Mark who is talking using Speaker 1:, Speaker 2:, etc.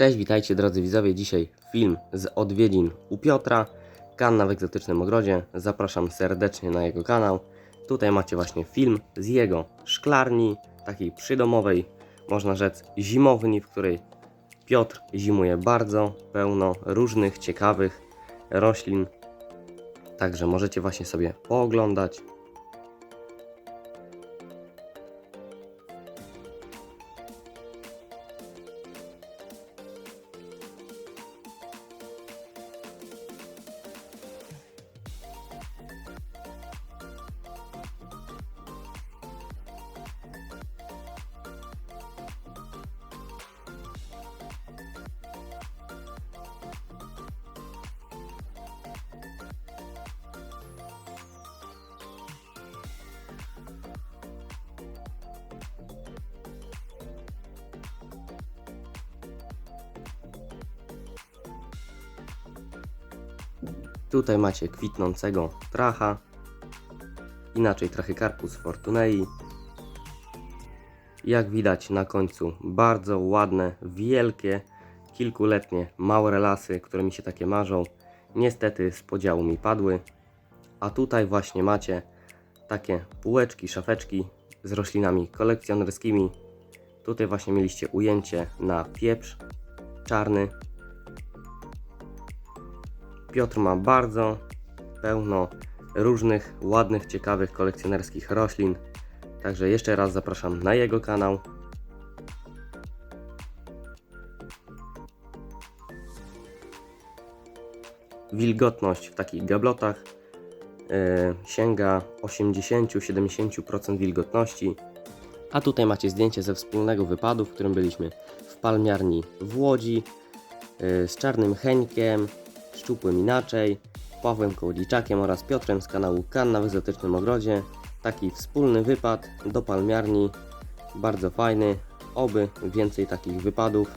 Speaker 1: Cześć, witajcie drodzy widzowie. Dzisiaj film z odwiedzin u Piotra, Kanna w egzotycznym ogrodzie. Zapraszam serdecznie na jego kanał. Tutaj macie właśnie film z jego szklarni, takiej przydomowej, można rzec zimowni, w której Piotr zimuje bardzo pełno różnych ciekawych roślin. Także możecie właśnie sobie pooglądać. Tutaj macie kwitnącego tracha, inaczej trachycarpus fortunei. Jak widać na końcu bardzo ładne, wielkie, kilkuletnie małe lasy, które mi się takie marzą. Niestety z podziału mi padły. A tutaj właśnie macie takie półeczki, szafeczki z roślinami kolekcjonerskimi. Tutaj właśnie mieliście ujęcie na pieprz czarny, Piotr ma bardzo pełno różnych ładnych, ciekawych kolekcjonerskich roślin. Także jeszcze raz zapraszam na jego kanał. Wilgotność w takich gablotach e, sięga 80-70% wilgotności. A tutaj macie zdjęcie ze wspólnego wypadu, w którym byliśmy w palmiarni w Łodzi e, z Czarnym Heńkiem, Szczupłym Inaczej, Pawłem Kołodziczakiem oraz Piotrem z kanału Kanna w Egzotycznym Ogrodzie. Taki wspólny wypad do palmiarni, bardzo fajny, oby więcej takich wypadów.